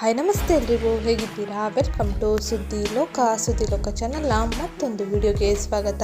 Hi ನಮಸ್ತೆ ಎಲ್ರಿಗೂ, ಹೇಗಿದ್ದೀರಾ? ವೆಲ್ಕಮ್ ಟು ಸುದ್ದಿ ಲೋಕ ಸುದ್ದಿ ಲೋಕ ಚಾನಲ್ನ ಮತ್ತೊಂದು ವಿಡಿಯೋಗೆ ಸ್ವಾಗತ.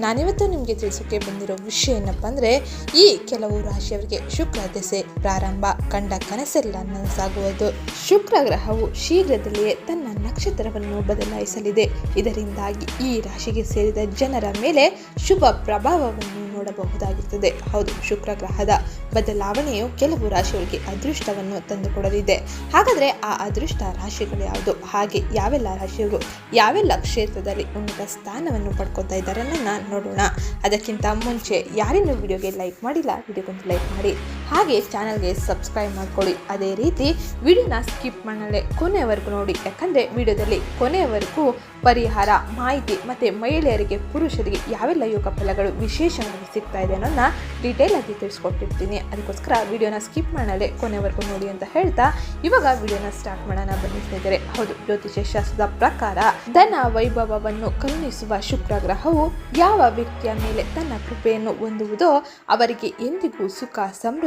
ನಾನಿವತ್ತು ನಿಮಗೆ ತಿಳಿಸೋಕೆ ಬಂದಿರೋ ವಿಷಯ ಏನಪ್ಪ ಅಂದರೆ, ಈ ಕೆಲವು ರಾಶಿಯವರಿಗೆ ಶುಕ್ರ ದೆಸೆ ಪ್ರಾರಂಭ. ಕಂಡ ಕನಸೆಲ್ಲ ನನಸಾಗುವುದು. ಶುಕ್ರ ಗ್ರಹವು ಶೀಘ್ರದಲ್ಲಿಯೇ ತನ್ನ ನಕ್ಷತ್ರವನ್ನು ಬದಲಾಯಿಸಲಿದೆ. ಇದರಿಂದಾಗಿ ಈ ರಾಶಿಗೆ ಸೇರಿದ ಜನರ ಮೇಲೆ ಶುಭ ಪ್ರಭಾವವನ್ನು ನೋಡಬಹುದಾಗಿರುತ್ತದೆ. ಹೌದು ಶುಕ್ರ ಗ್ರಹದ ಬದಲಾವಣೆಯು ಕೆಲವು ರಾಶಿಗಳಿಗೆ ಅದೃಷ್ಟವನ್ನು ತಂದುಕೊಡಲಿದೆ. ಹಾಗಾದರೆ ಆ ಅದೃಷ್ಟ ರಾಶಿಗಳು ಯಾವುದು? ಹಾಗೆ ಯಾವೆಲ್ಲ ರಾಶಿಯವರು ಯಾವೆಲ್ಲ ಕ್ಷೇತ್ರದಲ್ಲಿ ಉನ್ನತ ಸ್ಥಾನವನ್ನು ಪಡ್ಕೊತಾ ಇದ್ದಾರೆ ನೋಡೋಣ. ಅದಕ್ಕಿಂತ ಮುಂಚೆ ಯಾರಿನ್ನೂ ವಿಡಿಯೋಗೆ ಲೈಕ್ ಮಾಡಿಲ್ಲ, ವಿಡಿಯೋಗೊಂದು ಲೈಕ್ ಮಾಡಿ. ಹಾಗೆ ಚಾನಲ್ಗೆ ಸಬ್ಸ್ಕ್ರೈಬ್ ಮಾಡ್ಕೊಳ್ಳಿ. ಅದೇ ರೀತಿ ವಿಡಿಯೋನ ಸ್ಕಿಪ್ ಮಾಡಲೇ ಕೊನೆಯವರೆಗೂ ನೋಡಿ. ಯಾಕಂದರೆ ವಿಡಿಯೋದಲ್ಲಿ ಕೊನೆಯವರೆಗೂ ಪರಿಹಾರ, ಮಾಹಿತಿ ಮತ್ತು ಮಹಿಳೆಯರಿಗೆ, ಪುರುಷರಿಗೆ ಯಾವೆಲ್ಲ ಯೋಗ ಫಲಗಳು ವಿಶೇಷವಾಗಿ ಸಿಗ್ತಾ ಇದೆ ಅನ್ನೋದನ್ನ ಡೀಟೇಲ್ ಆಗಿ ತಿಳಿಸ್ಕೊಟ್ಟಿರ್ತೀನಿ. ಅದಕ್ಕೋಸ್ಕರ ವಿಡಿಯೋನ ಸ್ಕಿಪ್ ಮಾಡಲೇ ಕೊನೆವರೆಗೂ ನೋಡಿ ಅಂತ ಹೇಳ್ತಾ ಇವಾಗ ವಿಡಿಯೋನ ಸ್ಟಾರ್ಟ್ ಮಾಡೋಣ ಬನ್ನಿ ಸ್ನೇಹಿತರೆ. ಹೌದು, ಜ್ಯೋತಿಷ್ಯ ಶಾಸ್ತ್ರದ ಪ್ರಕಾರ ಧನ ವೈಭವವನ್ನು ಕರುಣಿಸುವ ಶುಕ್ರ ಗ್ರಹವು ಯಾವ ವ್ಯಕ್ತಿಯ ಮೇಲೆ ತನ್ನ ಕೃಪೆಯನ್ನು ಹೊಂದುವುದೋ ಅವರಿಗೆ ಎಂದಿಗೂ ಸುಖ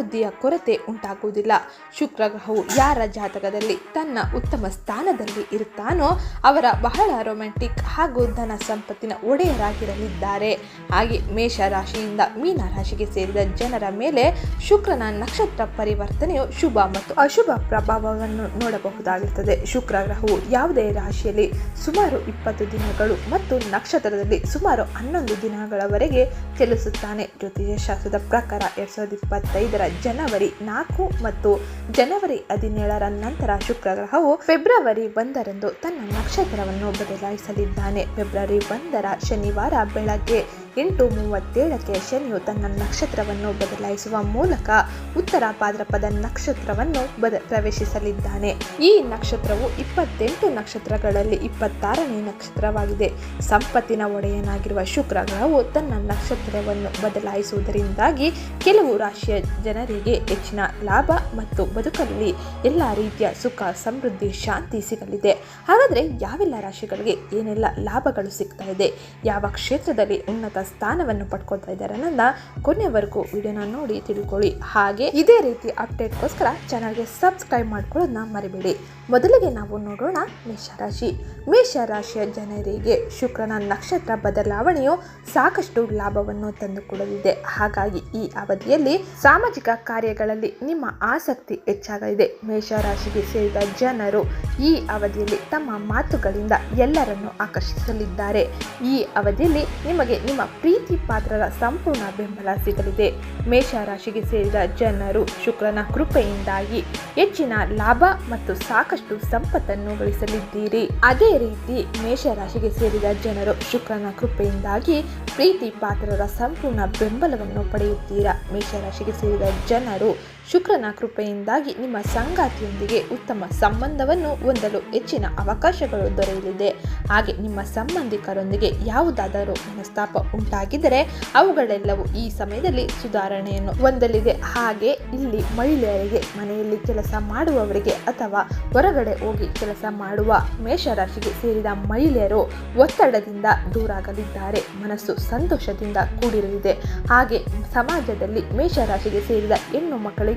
ಸಮೃದ್ಧಿಯ ಕೊರತೆ ಉಂಟಾಗುವುದಿಲ್ಲ. ಶುಕ್ರಗ್ರಹವು ಯಾರ ಜಾತಕದಲ್ಲಿ ತನ್ನ ಉತ್ತಮ ಸ್ಥಾನದಲ್ಲಿ ಇರುತ್ತಾನೋ ಅವರ ಬಹಳ ರೊಮ್ಯಾಂಟಿಕ್ ಹಾಗೂ ಧನ ಸಂಪತ್ತಿನ ಒಡೆಯರಾಗಿರಲಿದ್ದಾರೆ. ಹಾಗೆ ಮೇಷ ರಾಶಿಯಿಂದ ಮೀನ ರಾಶಿಗೆ ಸೇರಿದ ಜನರ ಮೇಲೆ ಶುಕ್ರನ ನಕ್ಷತ್ರ ಪರಿವರ್ತನೆಯು ಶುಭ ಮತ್ತು ಅಶುಭ ಪ್ರಭಾವವನ್ನು ನೋಡಬಹುದಾಗಿರುತ್ತದೆ. ಶುಕ್ರ ಗ್ರಹವು ಯಾವುದೇ ರಾಶಿಯಲ್ಲಿ ಸುಮಾರು ಇಪ್ಪತ್ತು ದಿನಗಳು ಮತ್ತು ನಕ್ಷತ್ರದಲ್ಲಿ ಸುಮಾರು ಹನ್ನೊಂದು ದಿನಗಳವರೆಗೆ ಚಲಿಸುತ್ತಾನೆ ಜ್ಯೋತಿಷ್ಯ ಶಾಸ್ತ್ರದ ಪ್ರಕಾರ ಎರಡ್ ಸಾವಿರದ ಇಪ್ಪತ್ತೈದರ ಜನವರಿ ನಾಲ್ಕು ಮತ್ತು ಜನವರಿ ಹದಿನೇಳರ ನಂತರ ಶುಕ್ರ ಗ್ರಹವು ಫೆಬ್ರವರಿ ಒಂದರಂದು ತನ್ನ ನಕ್ಷತ್ರವನ್ನು ಬದಲಾಯಿಸಲಿದ್ದಾನೆ. ಫೆಬ್ರವರಿ ಒಂದರ ಶನಿವಾರ ಬೆಳಗ್ಗೆ ಎಂಟು ಮೂವತ್ತೇಳಕ್ಕೆ ಶನಿಯು ತನ್ನ ನಕ್ಷತ್ರವನ್ನು ಬದಲಾಯಿಸುವ ಮೂಲಕ ಉತ್ತರ ಪಾದ್ರಪದ ನಕ್ಷತ್ರವನ್ನು ಬದ ಪ್ರವೇಶಿಸಲಿದ್ದಾನೆ. ಈ ನಕ್ಷತ್ರವು ಇಪ್ಪತ್ತೆಂಟು ನಕ್ಷತ್ರಗಳಲ್ಲಿ ಇಪ್ಪತ್ತಾರನೇ ನಕ್ಷತ್ರವಾಗಿದೆ. ಸಂಪತ್ತಿನ ಒಡೆಯನಾಗಿರುವ ಶುಕ್ರ ಗ್ರಹವು ತನ್ನ ನಕ್ಷತ್ರವನ್ನು ಬದಲಾಯಿಸುವುದರಿಂದಾಗಿ ಕೆಲವು ರಾಶಿಯ ಜನರಿಗೆ ಹೆಚ್ಚಿನ ಲಾಭ ಮತ್ತು ಬದುಕಲ್ಲಿ ಎಲ್ಲ ರೀತಿಯ ಸುಖ, ಸಮೃದ್ಧಿ, ಶಾಂತಿ ಸಿಗಲಿದೆ. ಹಾಗಾದರೆ ಯಾವೆಲ್ಲ ರಾಶಿಗಳಿಗೆ ಏನೆಲ್ಲ ಲಾಭಗಳು ಸಿಗ್ತಾ ಇದೆ? ಯಾವ ಕ್ಷೇತ್ರದಲ್ಲಿ ಉನ್ನತ ಸ್ಥಾನವನ್ನು ಪಡ್ಕೊತಾ ಇದ್ದಾರೆ ಅನ್ನೋದನ್ನ ಕೊನೆವರೆಗೂ ವಿಡಿಯೋನ ನೋಡಿ ತಿಳ್ಕೊಳ್ಳಿ. ಹಾಗೆ ಇದೇ ರೀತಿ ಅಪ್ಡೇಟ್ಗೋಸ್ಕರ ಚಾನಲ್ಗೆ ಸಬ್ಸ್ಕ್ರೈಬ್ ಮಾಡ್ಕೊಳ್ಳೋದನ್ನ ಮರಿಬೇಡಿ. ಮೊದಲಿಗೆ ನಾವು ನೋಡೋಣ ಮೇಷರಾಶಿ ಮೇಷರಾಶಿಯ ಜನರಿಗೆ ಶುಕ್ರನ ನಕ್ಷತ್ರ ಬದಲಾವಣೆಯು ಸಾಕಷ್ಟು ಲಾಭವನ್ನು ತಂದುಕೊಡಲಿದೆ. ಹಾಗಾಗಿ ಈ ಅವಧಿಯಲ್ಲಿ ಸಾಮಾಜಿಕ ಕಾರ್ಯಗಳಲ್ಲಿ ನಿಮ್ಮ ಆಸಕ್ತಿ ಹೆಚ್ಚಾಗಲಿದೆ. ಮೇಷರಾಶಿಗೆ ಸೇರಿದ ಜನರು ಈ ಅವಧಿಯಲ್ಲಿ ತಮ್ಮ ಮಾತುಗಳಿಂದ ಎಲ್ಲರನ್ನು ಆಕರ್ಷಿಸಲಿದ್ದಾರೆ. ಈ ಅವಧಿಯಲ್ಲಿ ನಿಮಗೆ ನಿಮ್ಮ ಪ್ರೀತಿ ಪಾತ್ರರ ಸಂಪೂರ್ಣ ಬೆಂಬಲ ಸಿಗಲಿದೆ. ಮೇಷರಾಶಿಗೆ ಸೇರಿದ ಜನರು ಶುಕ್ರನ ಕೃಪೆಯಿಂದಾಗಿ ಹೆಚ್ಚಿನ ಲಾಭ ಮತ್ತು ಸಾಕಷ್ಟು ಸಂಪತ್ತನ್ನು ಗಳಿಸಲಿದ್ದೀರಿ. ಅದೇ ರೀತಿ ಮೇಷರಾಶಿಗೆ ಸೇರಿದ ಜನರು ಶುಕ್ರನ ಕೃಪೆಯಿಂದಾಗಿ ಪ್ರೀತಿ ಪಾತ್ರರ ಸಂಪೂರ್ಣ ಬೆಂಬಲವನ್ನು ಪಡೆಯುತ್ತೀರಾ? ಮೇಷರಾಶಿಗೆ ಸೇರಿದ ಜನರು ಶುಕ್ರನ ಕೃಪೆಯಿಂದಾಗಿ ನಿಮ್ಮ ಸಂಗಾತಿಯೊಂದಿಗೆ ಉತ್ತಮ ಸಂಬಂಧವನ್ನು ಹೊಂದಲು ಹೆಚ್ಚಿನ ಅವಕಾಶಗಳು ದೊರೆಯಲಿದೆ. ಹಾಗೆ ನಿಮ್ಮ ಸಂಬಂಧಿಕರೊಂದಿಗೆ ಯಾವುದಾದರೂ ಮನಸ್ತಾಪ ಉಂಟಾಗಿದ್ದರೆ ಅವುಗಳೆಲ್ಲವೂ ಈ ಸಮಯದಲ್ಲಿ ಸುಧಾರಣೆಯನ್ನು ಹೊಂದಲಿದೆ. ಹಾಗೆ ಇಲ್ಲಿ ಮಹಿಳೆಯರಿಗೆ ಮನೆಯಲ್ಲಿ ಕೆಲಸ ಮಾಡುವವರಿಗೆ ಅಥವಾ ಹೊರಗಡೆ ಹೋಗಿ ಕೆಲಸ ಮಾಡುವ ಮೇಷರಾಶಿಗೆ ಸೇರಿದ ಮಹಿಳೆಯರು ಒತ್ತಡದಿಂದ ದೂರಾಗಲಿದ್ದಾರೆ. ಮನಸ್ಸು ಸಂತೋಷದಿಂದ ಕೂಡಿರಲಿದೆ. ಹಾಗೆ ಸಮಾಜದಲ್ಲಿ ಮೇಷರಾಶಿಗೆ ಸೇರಿದ ಹೆಣ್ಣು ಮಕ್ಕಳಿಗೆ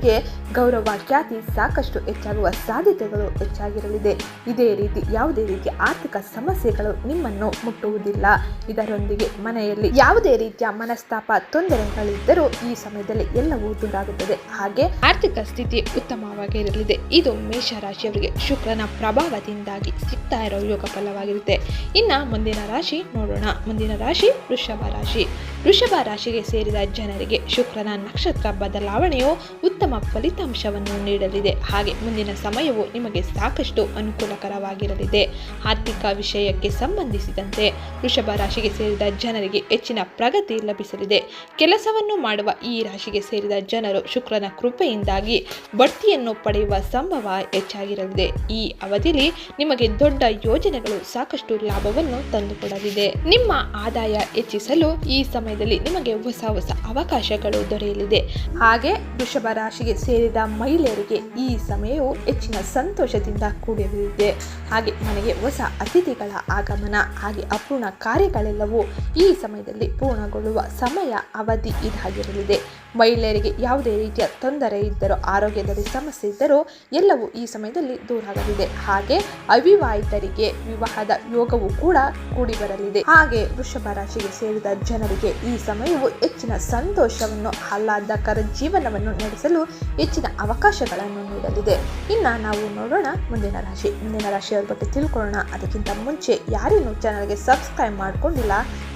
ಗೌರವ, ಖ್ಯಾತಿ ಸಾಕಷ್ಟು ಹೆಚ್ಚಾಗುವ ಸಾಧ್ಯತೆಗಳು ಹೆಚ್ಚಾಗಿರಲಿದೆ. ಇದೇ ರೀತಿ ಯಾವುದೇ ರೀತಿಯ ಆರ್ಥಿಕ ಸಮಸ್ಯೆಗಳು ನಿಮ್ಮನ್ನು ಮುಟ್ಟುವುದಿಲ್ಲ. ಇದರೊಂದಿಗೆ ಮನೆಯಲ್ಲಿ ಯಾವುದೇ ರೀತಿಯ ಮನಸ್ತಾಪ, ತೊಂದರೆಗಳಿದ್ದರೂ ಈ ಸಮಯದಲ್ಲಿ ಎಲ್ಲವೂ ದೂರಾಗುತ್ತದೆ. ಹಾಗೆ ಆರ್ಥಿಕ ಸ್ಥಿತಿ ಉತ್ತಮವಾಗಿರಲಿದೆ. ಇದು ಮೇಷರಾಶಿಯವರಿಗೆ ಶುಕ್ರನ ಪ್ರಭಾವದಿಂದಾಗಿ ಸಿಗ್ತಾ ಇರೋ ಯೋಗ ಫಲವಾಗಿರುತ್ತೆ. ಇನ್ನು ಮುಂದಿನ ರಾಶಿ ನೋಡೋಣ. ಮುಂದಿನ ರಾಶಿ ವೃಷಭ ರಾಶಿ. ವೃಷಭ ರಾಶಿಗೆ ಸೇರಿದ ಜನರಿಗೆ ಶುಕ್ರನ ನಕ್ಷತ್ರ ಬದಲಾವಣೆಯು ಉತ್ತಮ ಫಲಿತಾಂಶವನ್ನು ನೀಡಲಿದೆ. ಹಾಗೆ ಮುಂದಿನ ಸಮಯವು ನಿಮಗೆ ಸಾಕಷ್ಟು ಅನುಕೂಲಕರವಾಗಿರಲಿದೆ. ಆರ್ಥಿಕ ವಿಷಯಕ್ಕೆ ಸಂಬಂಧಿಸಿದಂತೆ ವೃಷಭ ರಾಶಿಗೆ ಸೇರಿದ ಜನರಿಗೆ ಹೆಚ್ಚಿನ ಪ್ರಗತಿ ಲಭಿಸಲಿದೆ. ಕೆಲಸವನ್ನು ಮಾಡುವ ಈ ರಾಶಿಗೆ ಸೇರಿದ ಜನರು ಶುಕ್ರನ ಕೃಪೆಯಿಂದಾಗಿ ಬಡ್ತಿಯನ್ನು ಪಡೆಯುವ ಸಂಭವ ಹೆಚ್ಚಾಗಿರಲಿದೆ. ಈ ಅವಧಿಯಲ್ಲಿ ನಿಮಗೆ ದೊಡ್ಡ ಯೋಜನೆಗಳು ಸಾಕಷ್ಟು ಲಾಭವನ್ನು ತಂದುಕೊಡಲಿದೆ. ನಿಮ್ಮ ಆದಾಯ ಹೆಚ್ಚಿಸಲು ಈ ಸಮಯದಲ್ಲಿ ನಿಮಗೆ ಹೊಸ ಹೊಸ ಅವಕಾಶಗಳು ದೊರೆಯಲಿದೆ. ಹಾಗೆ ವೃಷಭ ರಾಶಿ ರಾಶಿಗೆ ಸೇರಿದ ಮಹಿಳೆಯರಿಗೆ ಈ ಸಮಯವು ಹೆಚ್ಚಿನ ಸಂತೋಷದಿಂದ ಕೂಡಿರಲಿದೆ. ಹಾಗೆ ಮನೆಗೆ ಹೊಸ ಅತಿಥಿಗಳ ಆಗಮನ, ಹಾಗೆ ಅಪೂರ್ಣ ಕಾರ್ಯಗಳೆಲ್ಲವೂ ಈ ಸಮಯದಲ್ಲಿ ಪೂರ್ಣಗೊಳ್ಳುವ ಸಮಯ ಅವಧಿ ಇದಾಗಿರಲಿದೆ. ಮಹಿಳೆಯರಿಗೆ ಯಾವುದೇ ರೀತಿಯ ತೊಂದರೆ ಇದ್ದರೂ, ಆರೋಗ್ಯದಲ್ಲಿ ಸಮಸ್ಯೆ ಇದ್ದರೂ ಎಲ್ಲವೂ ಈ ಸಮಯದಲ್ಲಿ ದೂರ ಆಗಲಿದೆ ಹಾಗೆ ಅವಿವಾಹಿತರಿಗೆ ವಿವಾಹದ ಯೋಗವು ಕೂಡ ಕೂಡಿ ಬರಲಿದೆ ಹಾಗೆ ವೃಷಭ ರಾಶಿಗೆ ಸೇರಿದ ಜನರಿಗೆ ಈ ಸಮಯವು ಹೆಚ್ಚಿನ ಸಂತೋಷವನ್ನು, ಆಹ್ಲಾದಕರ ಜೀವನವನ್ನು ನಡೆಸಲು ಹೆಚ್ಚಿನ ಅವಕಾಶಗಳನ್ನು ನೀಡಲಿದೆ. ಇನ್ನ ನಾವು ನೋಡೋಣ ಮುಂದಿನ ರಾಶಿ. ಮುಂದಿನ ರಾಶಿಯವ್ರ ಬಗ್ಗೆ ತಿಳ್ಕೊಳ್ಳೋಣ. ಅದಕ್ಕಿಂತ ಮುಂಚೆ ಯಾರೇನು ಚಾನಲ್ಗೆ ಸಬ್ಸ್ಕ್ರೈಬ್ ಮಾಡ್ಕೊಂಡಿಲ್ಲ?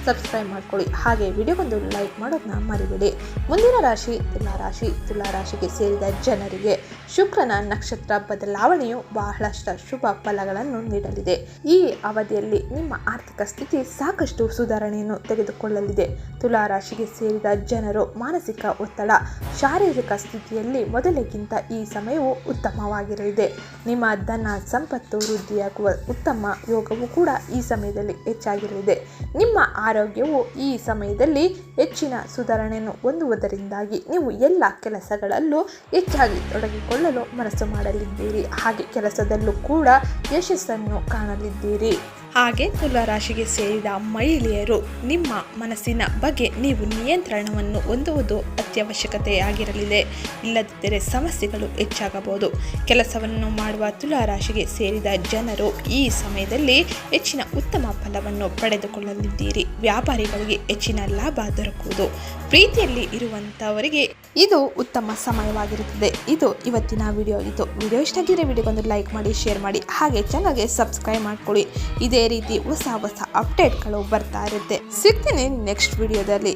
ಸಬ್ಸ್ಕ್ರೈಬ್ ಮಾಡ್ಕೊಳ್ಳಿ. ಹಾಗೆ ವಿಡಿಯೋಗೊಂದು ಲೈಕ್ ಮಾಡೋದನ್ನ ಮರಿಬೇಡಿ. ಮುಂದಿನ ರಾಶಿ ತುಲಾ ರಾಶಿ. ತುಲಾ ರಾಶಿಗೆ ಸೇರಿದ ಜನರಿಗೆ ಶುಕ್ರನ ನಕ್ಷತ್ರ ಬದಲಾವಣೆಯು ಬಹಳಷ್ಟು ಶುಭ ಫಲಗಳನ್ನು ನೀಡಲಿದೆ. ಈ ಅವಧಿಯಲ್ಲಿ ನಿಮ್ಮ ಆರ್ಥಿಕ ಸ್ಥಿತಿ ಸಾಕಷ್ಟು ಸುಧಾರಣೆಯನ್ನು ತೆಗೆದುಕೊಳ್ಳಲಿದೆ. ತುಲಾ ರಾಶಿಗೆ ಸೇರಿದ ಜನರು ಮಾನಸಿಕ ಒತ್ತಡ, ಶಾರೀರಿಕ ಸ್ಥಿತಿಯಲ್ಲಿ ಮೊದಲಿಗಿಂತ ಈ ಸಮಯವು ಉತ್ತಮವಾಗಿರಲಿದೆ. ನಿಮ್ಮ ಧನ ಸಂಪತ್ತು ವೃದ್ಧಿಯಾಗುವ ಉತ್ತಮ ಯೋಗವು ಕೂಡ ಈ ಸಮಯದಲ್ಲಿ ಹೆಚ್ಚಾಗಿರಲಿದೆ. ನಿಮ್ಮ ಆರೋಗ್ಯವು ಈ ಸಮಯದಲ್ಲಿ ಹೆಚ್ಚಿನ ಸುಧಾರಣೆಯನ್ನು ಹೊಂದುವುದರಿಂದಾಗಿ ನೀವು ಎಲ್ಲ ಕೆಲಸಗಳಲ್ಲೂ ಹೆಚ್ಚಾಗಿ ತೊಡಗಿಕೊಳ್ಳಲು ಮನಸ್ಸು ಮಾಡಲಿದ್ದೀರಿ. ಹಾಗೆ ಕೆಲಸದಲ್ಲೂ ಕೂಡ ಯಶಸ್ಸನ್ನು ಕಾಣಲಿದ್ದೀರಿ. ಹಾಗೆ ತುಲಾ ರಾಶಿಗೆ ಸೇರಿದ ಮಹಿಳೆಯರು, ನಿಮ್ಮ ಮನಸ್ಸಿನ ಬಗ್ಗೆ ನೀವು ನಿಯಂತ್ರಣವನ್ನು ಹೊಂದುವುದು ಅತ್ಯವಶ್ಯಕತೆಯಾಗಿರಲಿದೆ. ಇಲ್ಲದಿದ್ದರೆ ಸಮಸ್ಯೆಗಳು ಹೆಚ್ಚಾಗಬಹುದು. ಕೆಲಸವನ್ನು ಮಾಡುವ ತುಲಾ ರಾಶಿಗೆ ಸೇರಿದ ಜನರು ಈ ಸಮಯದಲ್ಲಿ ಹೆಚ್ಚಿನ ಉತ್ತಮ ಫಲವನ್ನು ಪಡೆದುಕೊಳ್ಳಲಿದ್ದೀರಿ. ವ್ಯಾಪಾರಿಗಳಿಗೆ ಹೆಚ್ಚಿನ ಲಾಭ ದೊರಕುವುದು. ಪ್ರೀತಿಯಲ್ಲಿ ಇರುವಂಥವರಿಗೆ ಇದು ಉತ್ತಮ ಸಮಯವಾಗಿರುತ್ತದೆ. ಇದು ಇವತ್ತಿನ ವಿಡಿಯೋ. ಇದು ವಿಡಿಯೋ ಇಷ್ಟ ಆಗಿದ್ರೆ ವಿಡಿಯೋಗೊಂದು ಲೈಕ್ ಮಾಡಿ, ಶೇರ್ ಮಾಡಿ. ಹಾಗೆ ಚಾನಲ್ಗೆ ಸಬ್ಸ್ಕ್ರೈಬ್ ಮಾಡ್ಕೊಳ್ಳಿ. ಇದೇ ರೀತಿ ಹೊಸ ಹೊಸ ಅಪ್ಡೇಟ್ಗಳು ಬರ್ತಾ ಇರುತ್ತೆ. ಸಿಗ್ತೀನಿ ನೆಕ್ಸ್ಟ್ ವಿಡಿಯೋದಲ್ಲಿ